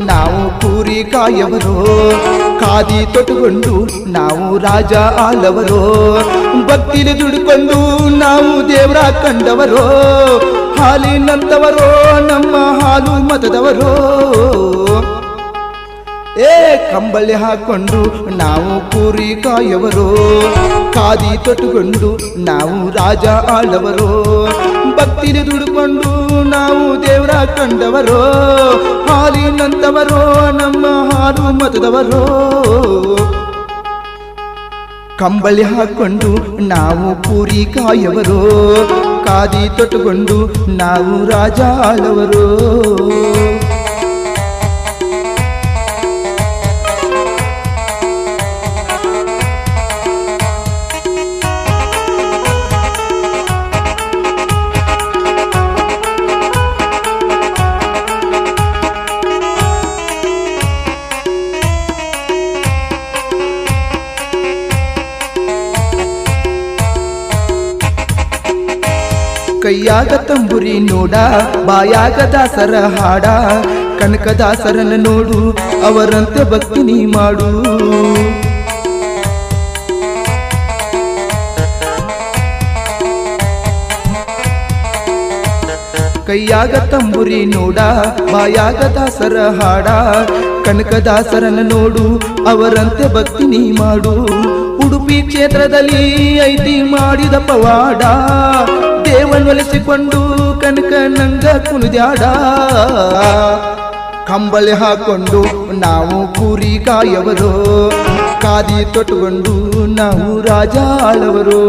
ನಾವು ಕೂರಿ ಕಾಯವರು, ಖಾದಿ ತೊಟ್ಟುಕೊಂಡು ನಾವು ರಾಜ ಆಲವರು. ಭಕ್ತಿಲಿ ದುಡ್ಕೊಂಡು ನಾವು ದೇವರ ಕಂಡವರು, ಹಾಲಿನಂತವರೋ, ನಮ್ಮ ಹಾಲು ಮತದವರೋ. ಏ, ಕಂಬಳಿ ಹಾಕೊಂಡು ನಾವು ಕೂರಿ ಕಾಯವರು, ಖಾದಿ ತೊಟ್ಟುಕೊಂಡು ನಾವು ರಾಜ ಆಳವರು ಭಕ್ತಿಲಿ ದುಡ್ಕೊಂಡು ನಾವು ದೇವರ ಕಂಡವರು ಹಾಲಿನಂತವರೋ ನಮ್ಮ ಹಾಲು ಮತದವರೋ ಕಂಬಳಿ ಹಾಕೊಂಡು ನಾವು ಪೂರಿ ಕಾಯವರೋ. ಕಾದಿ ತೊಟ್ಟುಕೊಂಡು ನಾವು ರಾಜ ಕೈಯಾಗ ತಂಬುರಿ ನೋಡ, ಬಾಯಾಗ ದಾಸರ ಹಾಡ ಕನಕದಾಸರನ್ನ ನೋಡು, ಅವರಂತೆ ಭಕ್ತಿ ನೀ ಮಾಡು. ಕೈಯಾಗ ತಂಬುರಿ ನೋಡ, ಬಾಯಾಗ ದಾಸರ ಹಾಡ ಕನಕದಾಸರನ್ನ ನೋಡು, ಅವರಂತೆ ಭಕ್ತಿ ನೀ ಮಾಡು. ಉಡುಪಿ ಕ್ಷೇತ್ರದಲ್ಲಿ ಐತಿ ಮಾಡಿದ ಪವಾಡ. ದೇವನೊಲಿಸಿಕೊಂಡು ಕನಕ ನಂಗ ಕುಣಿದ್ಯಾಡ. ಕಂಬಳೆ ಹಾಕೊಂಡು ನಾವು ಕುರಿ ಕಾಯವರು ಕಾದಿ ತೊಟ್ಟುಕೊಂಡು ನಾವು ರಾಜ ಆಳವರು